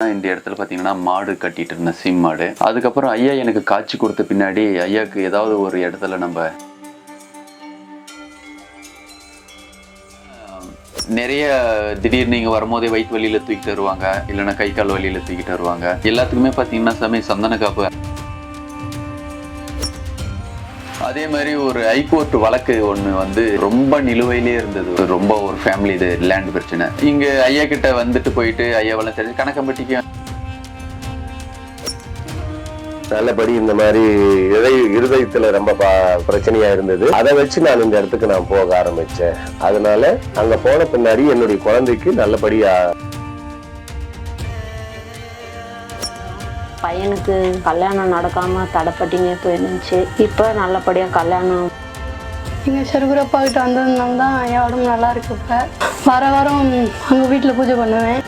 இந்த இடத்துல பார்த்தீங்கன்னா மாடு கட்டிட்டு இருந்தேன் சிம் மாடு. அதுக்கப்புறம் ஐயா எனக்கு காட்சி கொடுத்த பின்னாடி ஐயாவுக்கு ஏதாவது ஒரு இடத்துல நம்ம நிறைய திடீர்னு நீங்கள் வரும்போதே வயிற்று வலியில் தூக்கிட்டு வருவாங்க இல்லைன்னா கை கால் வலியில் தூக்கிட்டு வருவாங்க. எல்லாத்துக்குமே பார்த்தீங்கன்னா சமய சந்தன காப்பு அதே மாதிரி ஒரு ஹைகோர்ட் வழக்கு ஒன்று வந்து ரொம்ப நிலுவையிலே இருந்தது. ரொம்ப ஒரு ஃபேமிலி இது லேண்ட் பிரச்சனை. இங்கே ஐயா கிட்ட வந்துட்டு போயிட்டு ஐயாவெல்லாம் தெரிஞ்சு கணக்கம்பட்டிக்கு நல்லபடி இந்த மாதிரி இதய இருதயத்துல ரொம்ப பிரச்சனையா இருந்தது. அதை வச்சு நான் இந்த இடத்துக்கு நான் போக ஆரம்பிச்சேன். அதனால அங்க போன பின்னாடி என்னுடைய குழந்தைக்கு நல்லபடியா பையனுக்கு கல்யாணம் நடக்காம தடைப்பட்டிங்க போயிருந்துச்சு இப்போ நல்லபடியாக கல்யாணம். இங்கே சிறுகுறப்பா கிட்ட வந்ததுனால தான் என் உடம்பு நல்லா இருக்கு இப்போ. வர வாரம் அங்கே வீட்டில் பூஜை பண்ணுவேன்.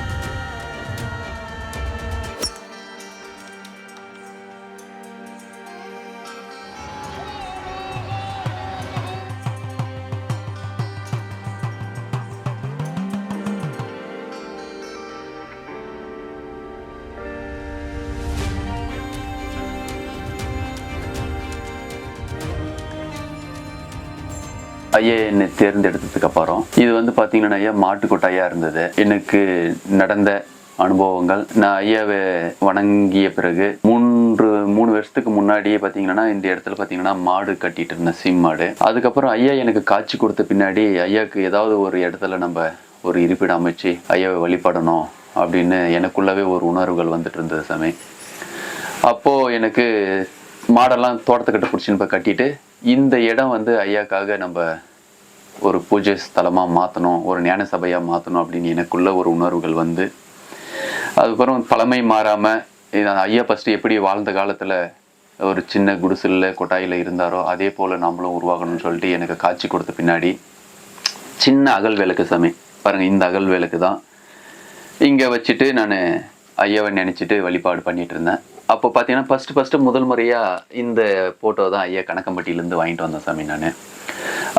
ஐயா என்னை தேர்ந்தெடுத்ததுக்கு அப்புறம் இது வந்து பார்த்தீங்கன்னா ஐயா மாட்டுக்கொட்டாயா இருந்தது. எனக்கு நடந்த அனுபவங்கள் நான் ஐயாவை வணங்கிய பிறகு மூன்று மூணு வருஷத்துக்கு முன்னாடியே பார்த்தீங்கன்னா இந்த இடத்துல பார்த்தீங்கன்னா மாடு கட்டிட்டு இருந்தேன் சிம் மாடு. அதுக்கப்புறம் ஐயா எனக்கு காட்சி கொடுத்த பின்னாடி ஐயாவுக்கு ஏதாவது ஒரு இடத்துல நம்ம ஒரு இருப்பிடம் அமைச்சு ஐயாவை வழிபடணும் அப்படின்னு எனக்குள்ளவே ஒரு உணர்வுகள் வந்துட்டு இருந்தது சாமி. அப்போது எனக்கு மாடெல்லாம் தோட்டத்துக்கிட்ட பிடிச்சின்னு போய் கட்டிட்டு இந்த இடம் வந்து ஐயாக்காக நம்ம ஒரு பூஜை ஸ்தலமாக மாற்றணும் ஒரு ஞான சபையாக மாற்றணும் அப்படின்னு எனக்குள்ள ஒரு உணர்வுகள் வந்து அதுக்கப்புறம் பழமை மாறாமல் ஐயா ஃபஸ்ட்டு எப்படி வாழ்ந்த காலத்தில் ஒரு சின்ன குடிசலில் கொட்டாயில் இருந்தாரோ அதே போல் நம்மளும் உருவாகணும்னு சொல்லிட்டு எனக்கு காட்சி கொடுத்த பின்னாடி சின்ன அகல் விளக்கு சாமி. பாருங்கள் இந்த அகல் விளக்கு தான். இங்கே வச்சுட்டு நான் ஐயாவை நினச்சிட்டு வழிபாடு பண்ணிகிட்டு இருந்தேன். அப்போ பார்த்தீங்கன்னா ஃபஸ்ட்டு ஃபஸ்ட்டு முதல் முறையாக இந்த ஃபோட்டோ தான் ஐயா கணக்கம்பட்டியிலேருந்து வாங்கிட்டு வந்தேன் சாமி நான்.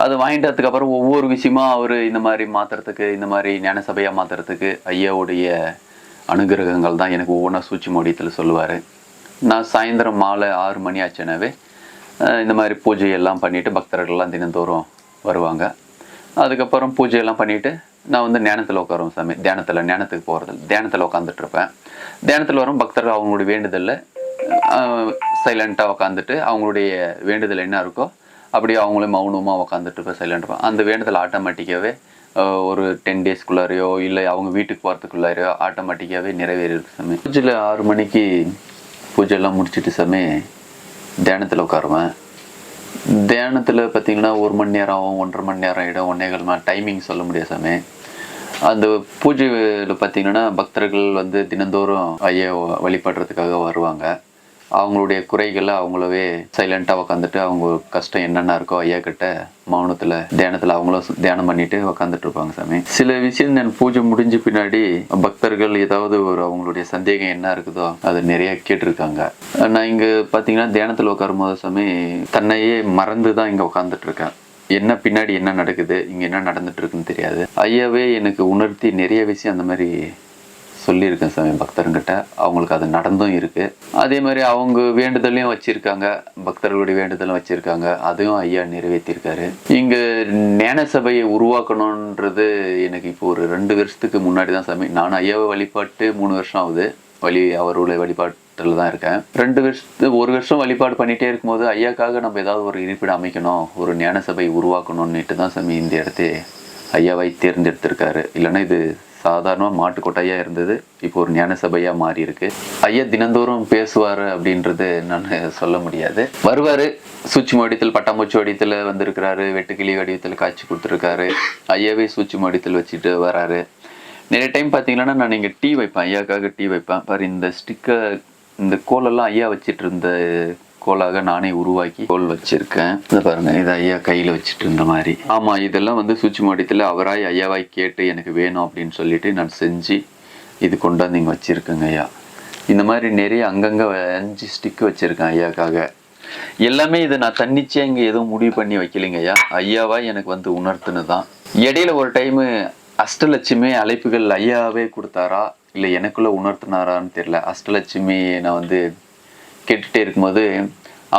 அது வாங்கிட்டதுக்கப்புறம் ஒவ்வொரு விஷயமா அவர் இந்த மாதிரி மாற்றுறதுக்கு இந்த மாதிரி ஞான சபையாக மாற்றுறதுக்கு ஐயாவுடைய அனுகிரகங்கள் தான் எனக்கு ஒவ்வொன்றா சூச்சி மோடியத்தில் சொல்லுவார். நான் சாயந்தரம் மாலை ஆறு மணி ஆச்சுனாவே இந்த மாதிரி பூஜையெல்லாம் பண்ணிவிட்டு பக்தர்கள்லாம் தினந்தோறும் வருவாங்க. அதுக்கப்புறம் பூஜையெல்லாம் பண்ணிவிட்டு நான் வந்து ஞானத்தில் உட்காருவேன் சாமி. தியானத்தில் ஞானத்துக்கு போகிறது தியானத்தில் உட்காந்துட்ருப்பேன் தியானத்தில் வரும் பக்தர்கள் அவங்களுடைய வேண்டுதலில் சைலண்ட்டாக உட்காந்துட்டு அவங்களுடைய வேண்டுதல் என்ன இருக்கோ அப்படியே அவங்களே மௌனமாக உட்காந்துட்டு இருப்பேன் சைலண்ட் இருப்பேன் அந்த வேண்டுதல் ஆட்டோமேட்டிக்காகவே ஒரு டென் டேஸ்க்குள்ளாரையோ இல்லை அவங்க வீட்டுக்கு போகிறதுக்குள்ளாரையோ ஆட்டோமேட்டிக்காகவே நிறைவேறிருக்கு சாமி. பூஜையில் ஆறு மணிக்கு பூஜையெல்லாம் முடிச்சுட்டு சாமி தியானத்தில் உட்காருவேன். தியானத்தில் பார்த்தீங்கன்னா ஒரு மணி நேரம் ஆகும் ஒன்றரை மணி நேரம் ஆகிடும் ஒன்னேகால் மணி டைமிங் சொல்ல முடியாது சாமி. அந்த பூஜையில் பார்த்தீங்கன்னா பக்தர்கள் வந்து தினந்தோறும் ஐயா வழிபடுறதுக்காக வருவாங்க. அவங்களுடைய குறைகளை அவங்களவே சைலண்ட்டாக உக்காந்துட்டு அவங்க கஷ்டம் என்னென்ன இருக்கோ ஐயா கிட்ட மௌனத்தில் தியானத்தில் அவங்களும் தியானம் பண்ணிட்டு உக்காந்துட்டு இருப்பாங்க சாமி. சில விஷயம் நான் பூஜை முடிஞ்ச பின்னாடி பக்தர்கள் ஏதாவது ஒரு அவங்களுடைய சந்தேகம் என்ன இருக்குதோ அதை நிறைய கேட்டிருக்காங்க. நான் இங்கே பார்த்தீங்கன்னா தியானத்தில் உட்காரும்போது சாமி தன்னையே மறந்து தான் இங்கே உட்காந்துட்டு இருக்கேன். என்ன பின்னாடி என்ன நடக்குது இங்கே என்ன நடந்துட்டு இருக்குன்னு தெரியாது. ஐயாவே எனக்கு உணர்த்தி நிறைய விஷயம் அந்த மாதிரி சொல்லியிருக்கேன் சாமி பக்தருங்கிட்ட. அவங்களுக்கு அது நடந்தும் இருக்குது அதே மாதிரி அவங்க வேண்டுதலையும் வச்சுருக்காங்க. பக்தர்களுடைய வேண்டுதலும் வச்சுருக்காங்க. அதுவும் ஐயா நிறைவேற்றியிருக்காரு இங்கே ஞான சபையை உருவாக்கணுன்றது எனக்கு இப்போ ஒரு ரெண்டு வருஷத்துக்கு முன்னாடி தான் சாமி. நான் ஐயாவை வழிபாட்டு மூணு வருஷம் ஆகுது. வழி அவருடைய வழிபாட்டில் தான் இருக்கேன். ரெண்டு வருஷத்து ஒரு வருஷம் வழிபாடு பண்ணிகிட்டே இருக்கும்போது ஐயாக்காக நம்ம ஏதாவது ஒரு இருப்பிடம் அமைக்கணும். ஒரு ஞான சபை உருவாக்கணும்னுட்டு தான் சாமி இந்த இடத்தே ஐயாவை தேர்ந்தெடுத்திருக்காரு. இல்லைன்னா இது சாதாரணமாக மாட்டு இருந்தது. இப்போ ஒரு ஞான சபையாக மாறி இருக்கு ஐயா தினந்தோறும் பேசுவார் அப்படின்றது நான் சொல்ல முடியாது. வருவார் சூட்சும வடித்தில் பட்டாம்பூச்சி வடித்தில் வந்திருக்கிறாரு வெட்டுக்கிளி வடிவத்தில் காய்ச்சி கொடுத்துருக்காரு. ஐயாவே சுவிட்ச் மடித்தல் வச்சுட்டு வராரு. நிறைய டைம் பார்த்தீங்கன்னா நான் இங்கே டீ வைப்பேன். ஐயாக்காக டீ வைப்பேன். பாரு இந்த ஸ்டிக்கர் இந்த கோலெல்லாம் ஐயா வச்சிட்டு இருந்த கோலாக நானே உருவாக்கி கோல் வச்சிருக்கேன். இதை பாருங்க இதை ஐயா கையில் வச்சுட்டு இருந்த மாதிரி. ஆமாம் இதெல்லாம் வந்து சுவிட்ச் மாடியத்தில் அவராய் ஐயாவாய் கேட்டு எனக்கு வேணும் அப்படின்னு சொல்லிட்டு நான் செஞ்சு இது கொண்டாந்து இங்கே வச்சுருக்கேங்க ஐயா. இந்த மாதிரி நிறைய அங்கங்கே அஞ்சு ஸ்டிக் வச்சுருக்கேன் ஐயாக்காக. எல்லாமே இதை நான் தன்னிச்சே இங்கே எதுவும் முடிவு பண்ணி வைக்கலைங்க ஐயா. ஐயாவா எனக்கு வந்து உணர்த்துன்னு தான் இடையில ஒரு டைமு அஷ்டலட்சுமி அழைப்புகள் ஐயாவே கொடுத்தாரா? இல்லை எனக்குள்ளே உணர்த்தினாரான்னு தெரியல. அஷ்டலட்சுமி நான் வந்து கேட்டுகிட்டே இருக்கும்போது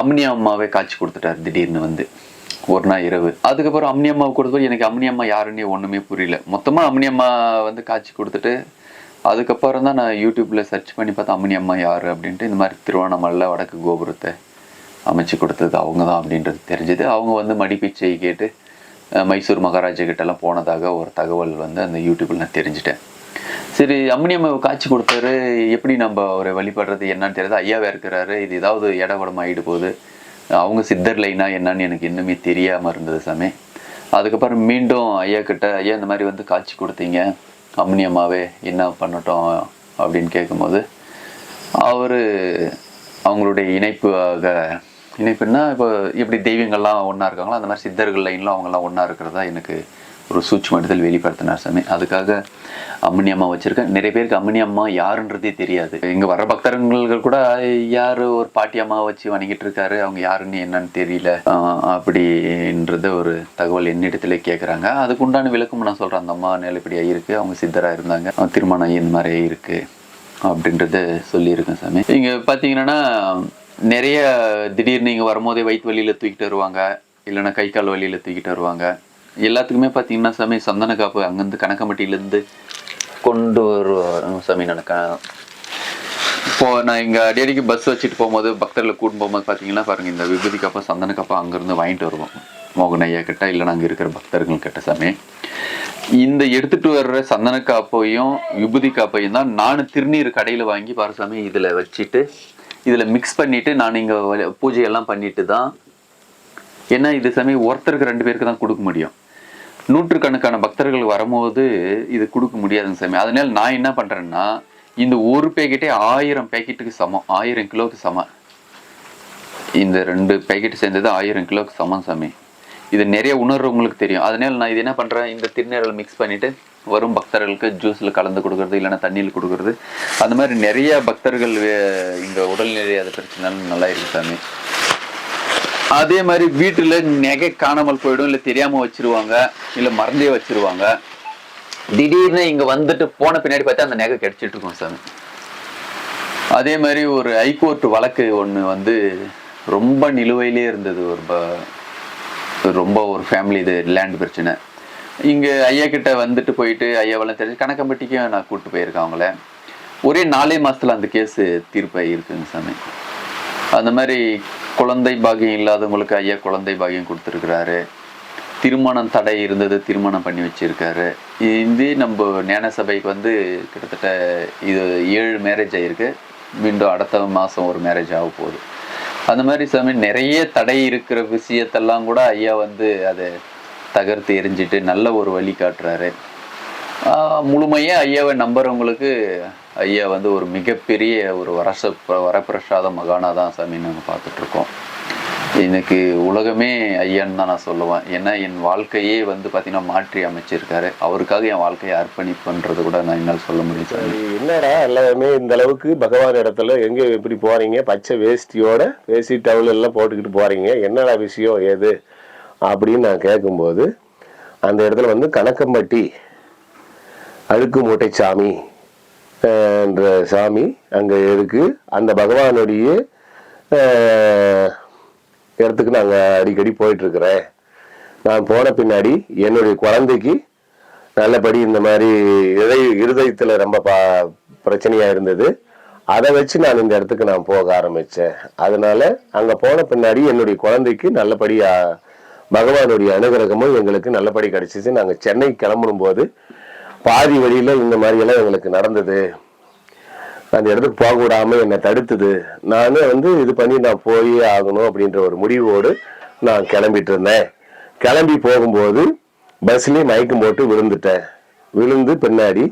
அம்னி அம்மாவே காட்சி கொடுத்துட்டாரு திடீர்னு வந்து. ஒரு நாள் இரவு. அதுக்கப்புறம் அம்னி அம்மாவை கொடுத்தபோது எனக்கு அம்னி அம்மா யாருன்னே ஒன்றுமே புரியல. மொத்தமாக அம்னி அம்மா வந்து காட்சி கொடுத்துட்டு அதுக்கப்புறம் தான் நான் யூடியூப்பில் சர்ச் பண்ணி பார்த்தா அம்னி அம்மா யார் அப்படின்ட்டு. இந்த மாதிரி திருவண்ணாமலையில் வடக்கு கோபுரத்தை அமைச்சு கொடுத்தது அவங்க தான் அப்படின்றது தெரிஞ்சது. அவங்க வந்து மடிப்பிச்சை கேட்டு மைசூர் மகாராஜா கிட்டலாம் போனதாக ஒரு தகவல் வந்து அந்த யூடியூப்பில் நான் தெரிஞ்சிட்டேன். சரி அம்மனி காட்சி கொடுத்தாரு எப்படி நம்ம அவரை வழிபடுறது என்னன்னு தெரியாது? ஐயாவே இருக்கிறாரு. இது ஏதாவது இடகுடம் ஆகிட்டு போகுது. அவங்க சித்தர் லைனா என்னன்னு எனக்கு இன்னுமே தெரியாமல் இருந்தது சாமி. அதுக்கப்புறம் மீண்டும் ஐயா கிட்ட ஐயா இந்த மாதிரி வந்து காட்சி கொடுத்தீங்க. அம்னியம்மாவே என்ன பண்ணட்டும்? அப்படின்னு கேட்கும்போது அவர் அவங்களுடைய இணைப்பாக இணைப்புன்னா இப்போ எப்படி தெய்வங்கள்லாம் ஒன்றா இருக்காங்களோ? அந்த மாதிரி சித்தர்கள் லைன்லாம் அவங்கெல்லாம் ஒன்றா இருக்கிறதா எனக்கு ஒரு சூட்சுமடுதல் வெளிப்படுத்தினார் சாமி. அதுக்காக அம்மனி அம்மா வச்சுருக்கேன். நிறைய பேருக்கு அம்மனி அம்மா யாருன்றதே தெரியாது. இங்கே வர பக்தர்கள் கூட யார் ஒரு பாட்டி அம்மா வச்சு வணங்கிட்டு இருக்காரு அவங்க யாருன்னு என்னன்னு தெரியல. அப்படின்றத ஒரு தகவல் என்னிடத்துல கேட்குறாங்க அதுக்கு உண்டான விளக்கம் நான் சொல்கிறேன் அந்த அம்மா நிலைப்படியாக இருக்குது அவங்க சித்தராக இருந்தாங்க. திருமணம் ஆகி இந்த மாதிரி இருக்குது அப்படின்றத சொல்லியிருக்கேன் சாமி. இங்கே பார்த்தீங்கன்னா நிறைய திடீர்னு இங்கே வரும்போதே வயிற்று வலியில் தூக்கிட்டு வருவாங்க. இல்லைன்னா கை கால் வலியில் தூக்கிட்டு வருவாங்க. எல்லாத்துக்குமே பார்த்தீங்கன்னா சாமி சந்தன காப்பு அங்கேருந்து கணக்கம்பட்டியிலேருந்து கொண்டு வருவாங்க சாமி நடக்க. இப்போ நான் இங்கே அடிக்கடிக்கு பஸ் வச்சுட்டு போகும்போது பக்தர்களை கூட்டு போகும்போது பார்த்தீங்கன்னா பாருங்கள் இந்த விபூதி கப்பா சந்தன கப்பா அங்கேருந்து வாங்கிட்டு வருவோம். மோகன் ஐயா கிட்ட இல்லைன்னா அங்கே இருக்கிற பக்தர்கள் கிட்ட சாமி. இந்த எடுத்துட்டு வர்ற சந்தன காப்பையும் விபூதி காப்பையும் தான் நான் திருநீர் கடையில் வாங்கி பாரு சாமி இதில் வச்சுட்டு இதில் மிக்ஸ் பண்ணிட்டு நான் இங்கே பூஜையெல்லாம் பண்ணிட்டு தான் ஏன்னா இது சாமி ஒருத்தருக்கு ரெண்டு பேருக்கு தான் கொடுக்க முடியும். நூற்றுக்கணக்கான பக்தர்கள் வரும்போது இது கொடுக்க முடியாதுங்க சாமி. அதனால நான் என்ன பண்ணுறேன்னா இந்த ஒரு பேக்கெட்டே ஆயிரம் பேக்கெட்டுக்கு சமம். ஆயிரம் கிலோவுக்கு சமம். இந்த ரெண்டு பேக்கெட் சேர்ந்தது ஆயிரம் கிலோவுக்கு சமம் சாமி. இது நிறைய உணர்றவங்களுக்கு தெரியும். அதனால நான் இது என்ன பண்ணுறேன் இந்த திருநீரல் மிக்ஸ் பண்ணிவிட்டு வரும் பக்தர்களுக்கு ஜூஸில் கலந்து கொடுக்கறது இல்லைன்னா தண்ணியில் கொடுக்கறது. அந்த மாதிரி நிறைய பக்தர்கள் இந்த உடல்நிலை அது பிரச்சனை நல்லா இருக்கு சாமி. அதே மாதிரி வீட்டுல நகை காணாமல் போயிடும் இல்ல தெரியாம வச்சிருவாங்க இல்ல மறந்தே வச்சிருவாங்க. திடீர்னு இங்க வந்துட்டு போன பின்னாடி பார்த்தா அந்த நகை கிடைச்சிட்டு இருக்கும் சாமி. அதே மாதிரி ஒரு ஹைகோர்ட் வழக்கு ஒன்று வந்து ரொம்ப நிலுவையிலே இருந்தது. ஒரு ப- ரொம்ப ஒரு ஃபேமிலி இது லேண்ட் பிரச்சனை. இங்கே ஐயா கிட்ட வந்துட்டு போயிட்டு ஐயாவெல்லாம் தெரிஞ்சு கணக்கம்பட்டிக்கும் நான் கூப்பிட்டு போயிருக்கேன் அவங்கள. ஒரே நாலே மாதத்தில் அந்த கேஸு தீர்ப்பாக இருக்குங்க சாமி. அந்த மாதிரி குழந்தை பாக்கியம் இல்லாதவங்களுக்கு ஐயா குழந்தை பாக்கியம் கொடுத்துருக்குறாரு. திருமணம் தடை இருந்தது திருமணம் பண்ணி வச்சிருக்காரு. இது நம்ம ஞான சபைக்கு வந்து கிட்டத்தட்ட இது ஏழு மேரேஜ் ஆகிருக்கு மீண்டும் அடுத்த மாதம் ஒரு மேரேஜ் ஆக போகுது. அந்த மாதிரி சமயம் நிறைய தடை இருக்கிற விஷயத்தெல்லாம் கூட ஐயா வந்து அதை தகர்த்து எரிஞ்சிட்டு நல்ல ஒரு வழி காட்டுறாரு. முழுமையாக ஐயாவை நம்புறவங்களுக்கு ஐயா வந்து ஒரு மிகப்பெரிய ஒரு வரச வரப்பிரசாத மகானாக தான் சாமி நாங்கள் பார்த்துட்ருக்கோம். எனக்கு உலகமே ஐயான்னு தான் நான் சொல்லுவேன். ஏன்னா என் வாழ்க்கையே வந்து பார்த்தீங்கன்னா மாற்றி அமைச்சிருக்காரு. அவருக்காக என் வாழ்க்கையை அர்ப்பணிப்புன்றது கூட நான் என்னால் சொல்ல முடியும் சார் என்னடா எல்லாமே இந்த அளவுக்கு பகவான் இடத்துல எங்கே எப்படி போறீங்க? பச்சை வேஷ்டியோட வேஷ்டி டவுல் எல்லாம் போட்டுக்கிட்டு போறீங்க. என்னடா விஷயம் ஏது? அப்படின்னு நான் கேட்கும்போது அந்த இடத்துல வந்து கணக்கம்பட்டி அழுக்கு மூட்டை சாமி என்ற சாமி அங்கே இருக்கு. அந்த பகவானுடைய இடத்துக்கு நாங்கள் அடிக்கடி போயிட்டுருக்குறேன். நான் போன பின்னாடி என்னுடைய குழந்தைக்கு நல்லபடி இந்த மாதிரி இதய இருதயத்தில் ரொம்ப பா பிரச்சனையாக இருந்தது. அதை வச்சு நான் இந்த இடத்துக்கு நான் போக ஆரம்பித்தேன் அதனால அங்கே போன பின்னாடி என்னுடைய குழந்தைக்கு நல்லபடியாக பகவானுடைய அனுகிரகமும் எங்களுக்கு நல்லபடி கிடைச்சிச்சு. நாங்கள் சென்னை கிளம்பும் போது பாதி வழியில இந்த மாதிரி எல்லாம் எங்களுக்கு நடந்தது. அந்த இடத்துக்கு போக விடாம என்னை தடுத்தது. நானே வந்து இது பண்ணி நான் போய் ஆகணும் அப்படின்ற ஒரு முடிவோடு நான் கிளம்பிட்டு இருந்தேன் கிளம்பி போகும்போது பஸ்லயே மயக்கம் போட்டு விழுந்துட்டேன். விழுந்து பின்னாடி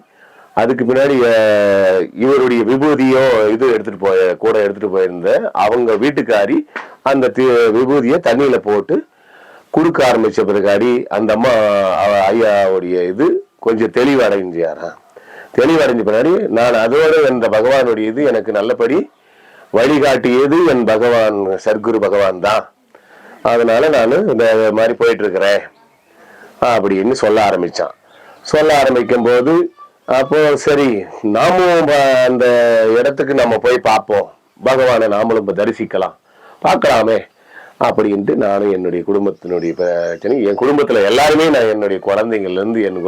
அதுக்கு பின்னாடி இவருடைய விபூதியும் இது எடுத்துட்டு போய கூட எடுத்துட்டு போயிருந்த அவங்க வீட்டுக்காரி அந்த தி- விபூதியை தண்ணியில போட்டு குடுக்க ஆரம்பிச்ச பிறகாடி அந்த அம்மா ஐயாவுடைய இது கொஞ்சம் தெளிவடைஞ்சாராம் தெளிவடைஞ்ச பின்னாடி நான் அதோடு என்ற பகவானுடைய இது எனக்கு நல்லபடி வழிகாட்டியது என் பகவான் சர்க்குரு பகவான் தான். அதனால நான் இந்த மாதிரி போயிட்டு இருக்கிறேன் அப்படின்னு சொல்ல ஆரம்பிச்சான். சொல்ல ஆரம்பிக்கும் போது அப்போ சரி நாமும் ப- அந்த இடத்துக்கு நம்ம போய் பார்ப்போம். பகவானை நாமளும் தரிசிக்கலாம். பார்க்கலாமே. அப்படின்ட்டு நானும் என்னுடைய குடும்பத்தினுடைய பிரச்சனை என் குடும்பத்தில் எல்லாருமே நான் என்னுடைய குழந்தைங்கள்லேருந்து என்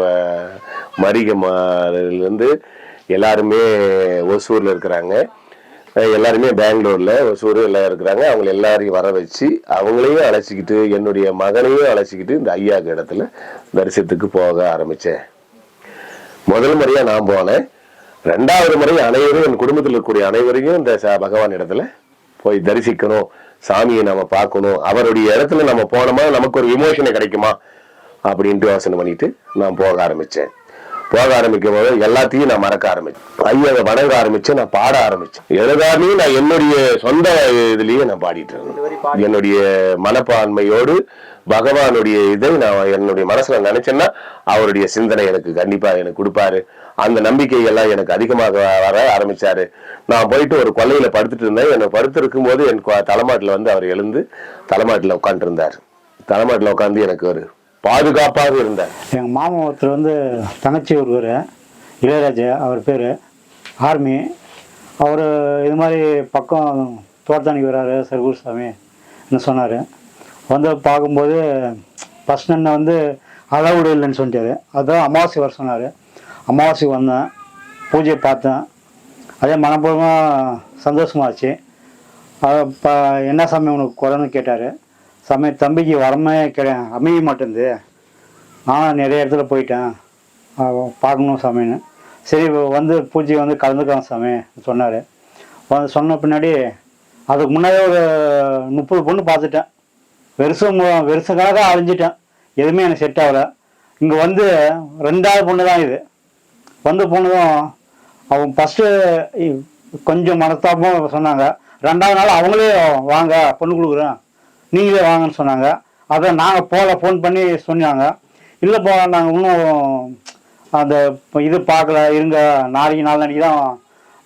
மரிகமாரிலேருந்து எல்லாருமே ஒசூரில் இருக்கிறாங்க. எல்லாருமே பெங்களூரில் ஒசூர் எல்லாம் இருக்கிறாங்க. அவங்கள எல்லாரையும் வர வச்சு அவங்களையும் அழைச்சிக்கிட்டு என்னுடைய மகனையும் அழைச்சிக்கிட்டு இந்த ஐயாக்கு இடத்துல தரிசனத்துக்கு போக ஆரம்பித்தேன் முதல் முறையாக நான் போனேன். ரெண்டாவது முறை அனைவரும் என் குடும்பத்தில் இருக்கக்கூடிய அனைவரையும் இந்த ச- பகவான் இடத்துல போய் தரிசிக்கணும். சாமியை நம்ம பார்க்கணும். அவருடைய இடத்துல நம்ம போனோமா? நமக்கு ஒரு விமோசனை கிடைக்குமா? அப்படின்ட்டு யோசனை பண்ணிட்டு நான் போக ஆரம்பிச்சேன். போக ஆரம்பிக்கும் போது எல்லாத்தையும் நான் மறக்க ஆரம்பிச்சேன் ஐயாவை வணங்க ஆரம்பிச்சேன் நான் பாட ஆரம்பிச்சேன். எல்லாருமே நான் என்னுடைய சொந்த இதுலயே நான் பாடிட்டு இருந்தேன். என்னுடைய மனப்பான்மையோடு பகவானுடைய இதை நான் என்னுடைய மனசுல நினைச்சேன்னா அவருடைய சிந்தனை எனக்கு கண்டிப்பா எனக்கு கொடுப்பாரு. அந்த நம்பிக்கைகள்லாம் எனக்கு அதிகமாக வர ஆரம்பிச்சாரு. நான் போயிட்டு ஒரு கொல்லையில படுத்துட்டு இருந்தேன். என்னை படுத்து இருக்கும்போது என் தலைமாட்டில் வந்து அவர் எழுந்து தலைமாட்டில் உட்காந்துருந்தார் தலைமாட்டில் உட்காந்து எனக்கு ஒரு பாதுகாப்பாக இருந்தார். எங்கள் மாமா ஒருத்தர் வந்து தங்கச்சி ஒருவர் இளையராஜா அவர் பேர் ஆர்மி. அவர் இது மாதிரி பக்கம் தோட்டத்தானிக்கு வர்றாரு சர்கூர் சாமின்னு சொன்னார். வந்து பார்க்கும்போது ஃபஸ்ட் அண்ணன் வந்து அளவுடு இல்லைன்னு சொல்லிட்டாரு. அதுதான் அமாவாசை வர சொன்னார். அமாவாசைக்கு வந்தேன் பூஜையை பார்த்தேன். அதே மனப்பூர்வமாக சந்தோஷமாச்சு. அது இப்போ என்ன சாமி உனக்கு குறைன்னு கேட்டார். சாமி தம்பிக்கு வரமே கிடை அமைய மாட்டேங்குது. நானும் நிறைய இடத்துல போயிட்டேன். பார்க்கணும் சாமின்னு. சரி வந்து பூஜை வந்து கலந்துக்கலாம் சாமி சொன்னார். வந்து சொன்ன பின்னாடி அதுக்கு முன்னாடியே ஒரு முப்பது பொண்ணு பார்த்துட்டேன். வருஷம் மு- வருஷ கணக்காக அழிஞ்சிட்டேன். எதுவுமே எனக்கு செட் ஆகலை. இங்கே வந்து ரெண்டாவது பொண்ணு தான் இது. வந்து போனதும் அவன் ஃபஸ்ட்டு கொஞ்சம் மனஸ்தாபம் சொன்னாங்க. ரெண்டாவது நாள் அவங்களே வாங்க பொண்ணு கொடுக்குறேன். நீங்களே வாங்கன்னு சொன்னாங்க. அதை நாங்கள் போகல ஃபோன் பண்ணி சொன்னாங்க. இல்லை நாங்கள் இன்னும் அந்த இது பார்க்கல இருங்க நாளைக்கு நாளைக்கு தான்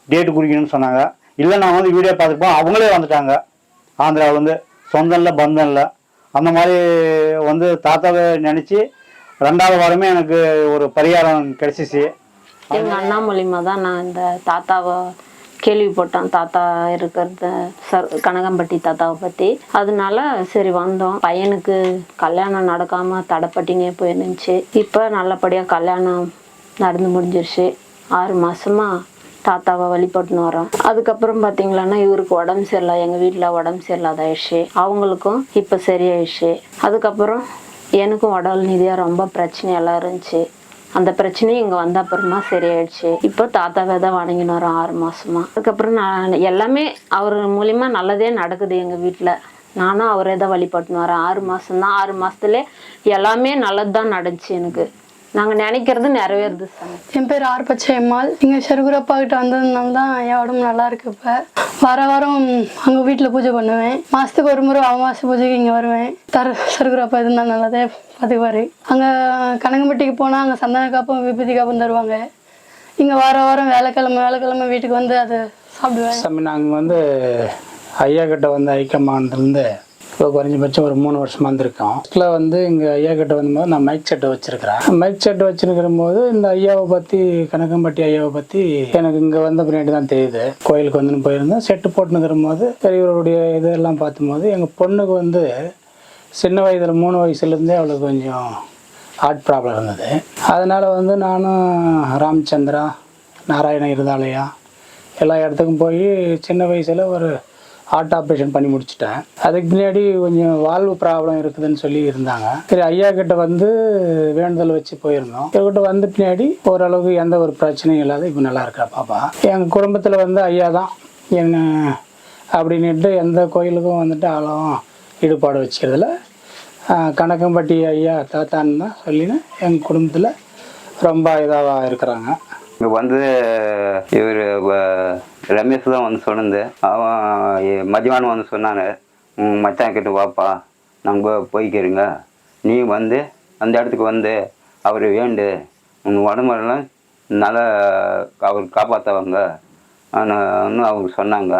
டேட்டு குறிக்கணும்னு சொன்னாங்க. இல்லை நான் வந்து வீடியோ பார்த்துப்போம் அவங்களே வந்துட்டாங்க. ஆந்திராவில் வந்து சொந்தம் இல்லை பந்தம் இல்லை அந்த மாதிரி வந்து தாத்தாவை நினச்சி ரெண்டாவது வாரமே எனக்கு ஒரு பரிகாரம் கிடைச்சிச்சு. எங்க அண்ணா. மூலியமா தான் நான் இந்த தாத்தாவை கேள்விப்பட்டேன். தாத்தா இருக்கிறத சர் கனகம்பட்டி தாத்தாவை பத்தி. அதனால சரி வந்தோம். பையனுக்கு கல்யாணம் நடக்காம தடைப்பட்டினே போயிருந்துச்சு. இப்போ நல்லபடியா கல்யாணம் நடந்து முடிஞ்சிருச்சு. ஆறு மாசமா தாத்தாவை வழிபட்டுன்னு வரோம். அதுக்கப்புறம் பார்த்தீங்களான்னா இவருக்கு உடம்பு சரியில்லை. எங்கள் வீட்டில் உடம்பு சரியில்லாதாயிடுச்சு. அவங்களுக்கும் இப்போ சரியாயிடுச்சு. அதுக்கப்புறம் எனக்கும் உடல் நிதியாக ரொம்ப பிரச்சனையெல்லாம் இருந்துச்சு. அந்த பிரச்சனையும் இங்கே வந்த அப்புறமா சரியாயிடுச்சு. இப்போ தாத்தாவே தான் வணங்கினு வரோம் ஆறு மாசமா. அதுக்கப்புறம் நான் எல்லாமே அவர் மூலியமா நல்லதே நடக்குது எங்கள் வீட்டில் நானும் அவரே தான் வழிபட்டுன்னு வரேன் ஆறு மாசம்தான். ஆறு மாசத்துல எல்லாமே நல்லது தான் நடந்துச்சு எனக்கு. நாங்கள் நினைக்கிறது நிறைவேறுது சாமி. என் பேர் ஆர் பச்சையம்மாள் இங்கே சருகுரப்பா கிட்ட வந்ததுனால தான் என் உடம்பு நல்லா இருக்கு இப்போ. வார வாரம் அங்கே வீட்டில் பூஜை பண்ணுவேன். மாதத்துக்கு ஒரு முறை அமாவாசை பூஜைக்கு இங்கே வருவேன். தர சருகுரப்பா இருந்தால் நல்லதே பார்த்துக்குவாரு அங்கே கனகம்பட்டிக்கு போனால் அங்கே சந்தன காப்பும் விபூதி காப்பும் தருவாங்க. இங்கே வார வாரம் வேலைக்கிழமை வேலைக்கிழமை வீட்டுக்கு வந்து அதை சாப்பிடுவேன். சாமி நாங்கள் வந்து ஐயா கிட்ட வந்து ஐக்கியமானதுலேருந்து இப்போ குறைஞ்சபட்சம் ஒரு மூணு வருஷமாக இருந்திருக்கோம் ஃபஸ்ட்டில் வந்து இங்கே ஐயா கிட்ட வந்தபோது நான் மைக் செட்டை வச்சுருக்கிறேன். மைக் செட்டை வச்சுருக்கிற போது இந்த ஐயாவை பற்றி கனகம்பட்டி ஐயாவை பற்றி எனக்கு இங்கே வந்த பின்னாடி தான் தெரியுது. கோயிலுக்கு வந்து போயிருந்தேன். செட்டு போட்டுனுக்கிற போது பெரியவருடைய இதெல்லாம் பார்த்தும்போது எங்கள் பொண்ணுக்கு வந்து சின்ன வயதில் மூணு வயசுலேருந்தே அவளுக்கு கொஞ்சம் ஹார்ட் ப்ராப்ளம் இருந்தது. அதனால் வந்து நானும் ராமச்சந்திரா நாராயண இருதாலயா எல்லா இடத்துக்கும் போய் சின்ன வயசில் ஒரு ஹார்ட் ஆப்ரேஷன் பண்ணி முடிச்சிட்டேன். அதுக்கு பின்னாடி கொஞ்சம் வால்வு ப்ராப்ளம் இருக்குதுன்னு சொல்லி இருந்தாங்க. சரி ஐயா கிட்ட வந்து வேண்டுதல் வச்சு போயிருந்தோம். இவர்கிட்ட வந்த பின்னாடி ஓரளவுக்கு எந்த ஒரு பிரச்சனையும் இல்லாத இப்போ நல்லா இருக்கா பாப்பா. எங்கள் குடும்பத்தில் வந்து ஐயா தான். என்ன அப்படின்னுட்டு எந்த கோயிலுக்கும் வந்துட்டு ஆளும் ஈடுபாடு வச்சுக்கிறதுல கணக்கம்பட்டி ஐயா தாத்தான்னு தான் சொல்லின்னு எங்கள் குடும்பத்தில் ரொம்ப இதாக இருக்கிறாங்க. இங்கே வந்து இவர் ரமேஷ் தான் வந்து சொன்னது அவன் எ- மதியானம் வந்து சொன்னாங்க உன் மச்சான் கிட்ட வாப்பா நாங்கள் போய்க்கிறோங்க. நீ வந்து அந்த இடத்துக்கு வந்து அவர் வேண்டு. உன் உடம்பெல்லாம் நல்லா அவர் காப்பாற்றுவாங்க அவங்க சொன்னாங்க.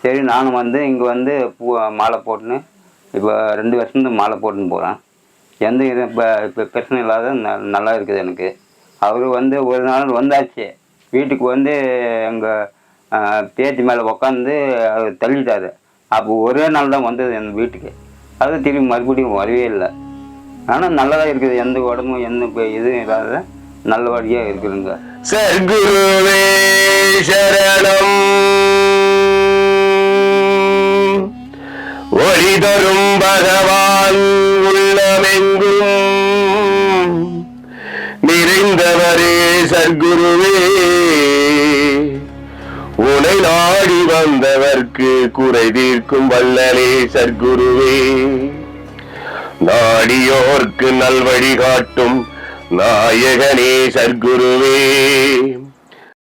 சரி நானும் வந்து இங்கே வந்து பூ மாலை போட்டுன்னு இப்போ ரெண்டு வருஷம் மாலை போட்டுன்னு போகிறேன் எந்த இது இப்போ இப்போ பிரச்சனை இல்லாத ந- நல்லா இருக்குது எனக்கு. அவர் வந்து ஒரு நாள் வந்தாச்சு. வீட்டுக்கு வந்து எங்கள் பேத்தி மேலே உக்காந்து அவர் தள்ளிட்டாரு அப்போ ஒரே நாள் தான் வந்தது என் வீட்டுக்கு. அது திரும்பி மறுபடியும் வரவே இல்லை. ஆனால் நல்லதாக இருக்குது. எந்த உடம்பும் எந்த இதுவும் இல்லாத நல்லபடியாக இருக்குதுங்க. சர்க்குருவே சரணம். ஒளி தரும் பகவான் உள்ளமெங்கும். நிறைந்தவரே சர்க்குருவே குறை தீர்க்கும் வல்லலே சர்க்குருவே நாடியோர்க்கு நல்வழி காட்டும் நாயகனே சர்க்குருவே